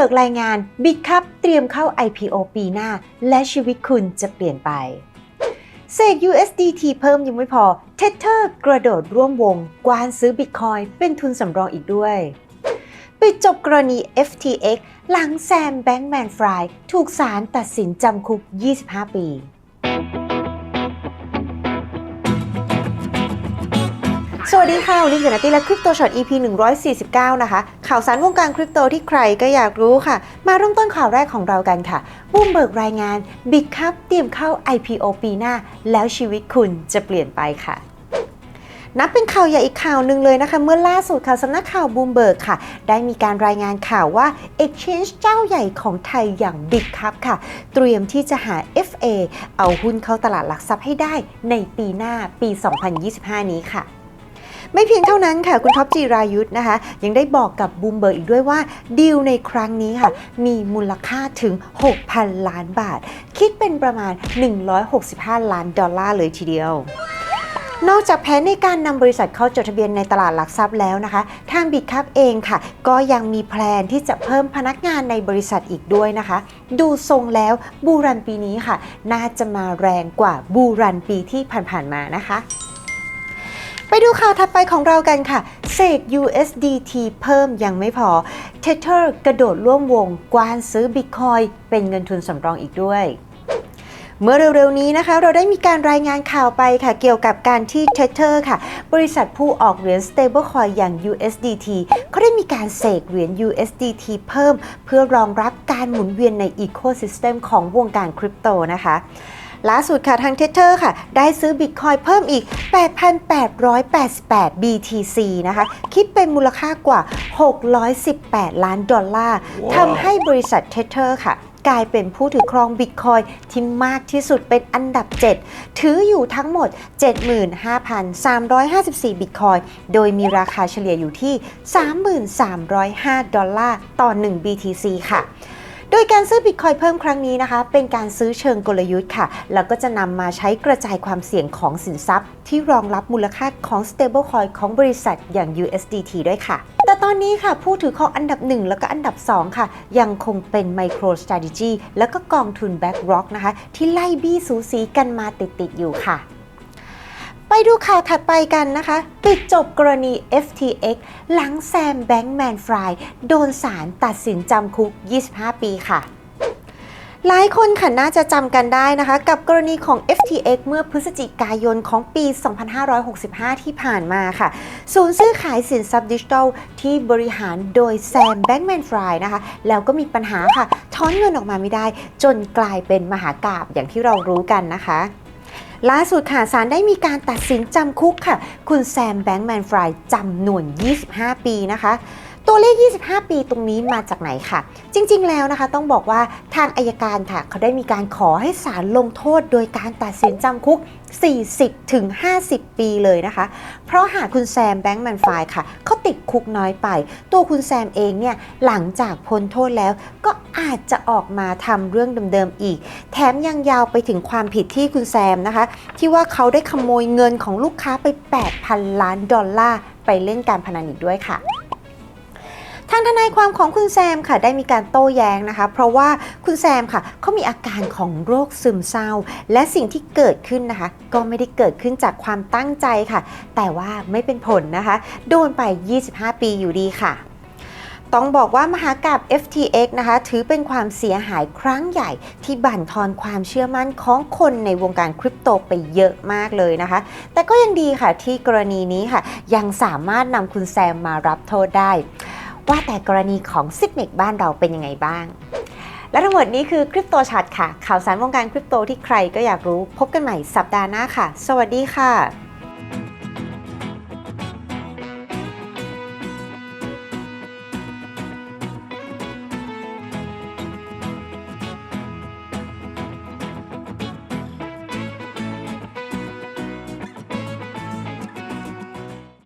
บิกรายงานบิ t คัพเตรียมเข้า IPO ปีหน้า และชีวิตคุณจะเปลี่ยนไปเสก USDT เพิ่มยังไม่พอ Tether กระโดดร่วมวง กวานซื้อบิตคอยเป็นทุนสำรองอีกด้วย ปิดจบกรณี FTX หลังแซมแบงก์แมนฟรายถูกศาลตัดสินจำคุก 25 ปี วัสดีค่ะ วันนี้อยู่นัตตี้และคริปโตช็อต EP 149 นะคะ ข่าวสารวงการคริปโตที่ใครก็อยากรู้ค่ะ มาเริ่มต้นข่าวแรกของเรากันค่ะบูมเบิร์กรายงาน Big Cup เตรียมเข้า IPO ปีหน้า แล้วชีวิตคุณจะเปลี่ยนไปค่ะนับเป็นข่าวใหญ่อีกข่าวหนึ่งเลยนะคะ เมื่อล่าสุดค่ะสำนักข่าวบูมเบิร์กค่ะ ได้มีการรายงานข่าวว่า Exchange เจ้าใหญ่ของไทยอย่าง Big Cup ค่ะ เตรียมที่จะหา FA เอาหุ้นเข้าตลาดหลักทรัพย์ให้ได้ในปีหน้าปี 2025 นี้ค่ะ ไม่เพียงเท่านั้นค่ะคุณท็อปจีรายุทธ์นะคะ ยังได้บอกกับบูมเบิร์อีกด้วยว่าดีลในครั้งนี้ค่ะ มีมูลค่าถึง 6,000 ล้านบาท คิดเป็นประมาณ 165 ล้านดอลลาร์เลยทีเดียวนอกจากแผนในการนำบริษัทเข้าจดทะเบียนในตลาดหลักทรัพย์แล้วนะคะ ทางบิ t คัพเองค่ะ ก็ยังมีแพลนที่จะเพิ่มพนักงานในบริษัทอีกด้วยนะคะ ดูทรงแล้วบูรันปีนี้ค่ะ น่าจะมาแรงกว่าบูรันปีที่ผ่านๆมานะคะ ไปดูข่าวถัดไปของเรากันค่ะ เสก USDT เพิ่มยังไม่พอ Tether กระโดดร่วมวงกวานซื้อ Bitcoin เป็นเงินทุนสำรองอีกด้วยเมื่อเร็วๆนี้นะคะเราได้มีการรายงานข่าวไปค่ะ เกี่ยวกับการที่ Tether ค่ะ บริษัทผู้ออกเหรียญ stablecoin อย่าง USDT เขาได้มีการเสกเหรียญ USDT เพิ่ม เพื่อรองรับการหมุนเวียนใน ecosystem ของวงการคริปโตนะคะ ล่าสุดค่ะทาง Tether ค่ะ ได้ซื้อ Bitcoin เพิ่มอีก 8,888 BTC นะคะ คิดเป็นมูลค่ากว่า 618 ล้านดอลลาร์ทำให้บริษัท Tether ค่ะกลายเป็นผู้ถือครอง Bitcoin ที่มากที่สุดเป็นอันดับ 7 ถืออยู่ทั้งหมด 75,354 Bitcoin โดยมีราคาเฉลี่ยอยู่ที่ 33,500ดอลลาร์ต่อ 1 BTC ค่ะ โดยการซื้อบิตคอยเพิ่มครั้งนี้นะคะ เป็นการซื้อเชิงกลยุทธ์ค่ะ แล้วก็จะนำมาใช้กระจายความเสี่ยงของสินทรัพย์ ที่รองรับมูลค่าของ stablecoin ของบริษัทอย่าง USDT ด้วยค่ะ แต่ตอนนี้ค่ะ ผู้ถือครองอันดับ 1 แล้วก็อันดับ 2 ค่ะ ยังคงเป็น MicroStrategy แล้วก็กองทุน BlackRock นะคะ ที่ไล่บี้สูสีกันมาติด ๆ อยู่ค่ะ ดูข่าวถัดไปกันนะคะ ปิดจบกรณี FTX หลังแซมแบงก์แมนฟรายโดนศาลตัดสินจำคุก 25 ปีค่ะหลายคนค่ะน่าจะจำกันได้นะคะ กับกรณีของ FTX เมื่อพฤศจิกายนของปี 2565 ที่ผ่านมาค่ะ ศูนย์ซื้อขายสินทรัพย์ดิจิทัลที่บริหารโดยแซมแบงก์แมนฟรายนะคะ แล้วก็มีปัญหาค่ะถอนเงินออกมาไม่ได้ จนกลายเป็นมหากาบอย่างที่เรารู้กันนะคะ ล่าสุดค่ะศาลได้มีการตัดสินจำคุกค่ะ คุณแซมแบงก์แมนฟรายจำนวน 25 ปีนะคะตัวเลข 25 ปีตรงนี้มาจากไหนค่ะ จริง ๆ แล้วนะคะ ต้องบอกว่าทางอายการค่ะ เขาได้มีการขอให้ศาลลงโทษ โดยการตัดสินจำคุก 40 ถึง 50 ปีเลยนะคะ เพราะหากคุณแซมแบงก์แมนฟรายค่ะ เขาติดคุกน้อยไป ตัวคุณแซมเองเนี่ย หลังจากพ้นโทษแล้วก็ อาจจะออกมาทำเรื่องเดิมๆอีก แถมยังยาวไปถึงความผิดที่คุณแซมนะคะ ที่ว่าเขาได้ขโมยเงินของลูกค้าไป 8,000 ล้านดอลลาร์ไปเล่นการพนันอีกด้วยค่ะทางทนายความของคุณแซมค่ะได้มีการโต้แย้งนะคะ เพราะว่าคุณแซมค่ะเขามีอาการของโรคซึมเศร้า และสิ่งที่เกิดขึ้นนะคะ ก็ไม่ได้เกิดขึ้นจากความตั้งใจค่ะ แต่ว่าไม่เป็นผลนะคะ โดนไป 25 ปีอยู่ดีค่ะ ต้องบอกว่ามหากราบ FTX นะคะ ถือเป็นความเสียหายครั้งใหญ่ที่บั่นทอนความเชื่อมั่นของคนในวงการคริปโตไปเยอะมากเลยนะคะ แต่ก็ยังดีค่ะที่กรณีนี้ค่ะ ยังสามารถนำคุณแซมมารับโทษได้ ว่าแต่กรณีของซิกเมกบ้านเราเป็นยังไงบ้าง และทั้งหมดนี้คือคริปโตชัดค่ะ ข่าวสารวงการคริปโตที่ใครก็อยากรู้ พบกันใหม่สัปดาห์หน้าค่ะ สวัสดีค่ะ